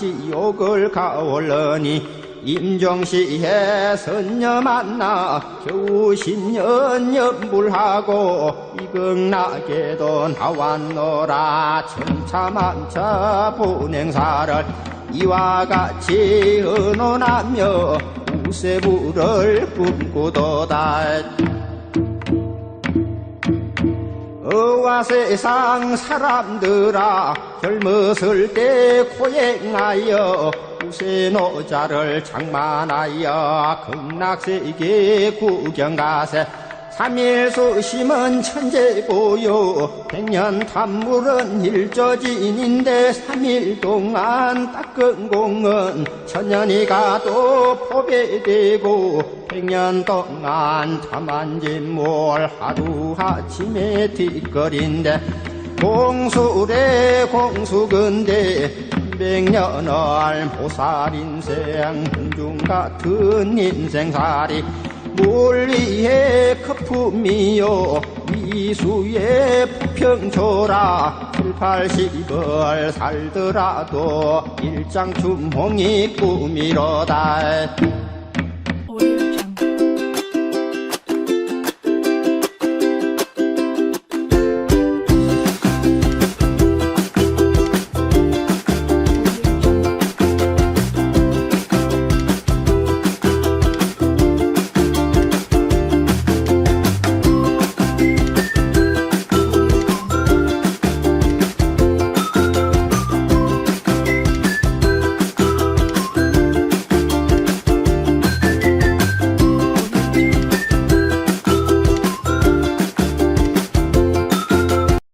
지옥을 가올러니 임정시에 선녀 만나 겨우 신년 연불하고 이극나게도 나왔노라. 천차만차 분행사를 이와 같이 언론하며 우세부를 꿈꾸도다 어와 세상 사람들아 젊었을 때 고행하여 우세노자를 장만하여 극락세계 구경가세 삼일수 심은 천재보요 백년 탐물은 일저진인데 삼일 동안 닦은 공은 천년이 가도 포배되고 백년 동안 탐한진몰 하루아침에 뒷거린데 공수래 공수근데 백년을 보살 인생 hun중 같은 인생살이 물리의 거품이요. 미수의 부평초라. 7, 80을 살더라도 일장춘홍이 꿈이로다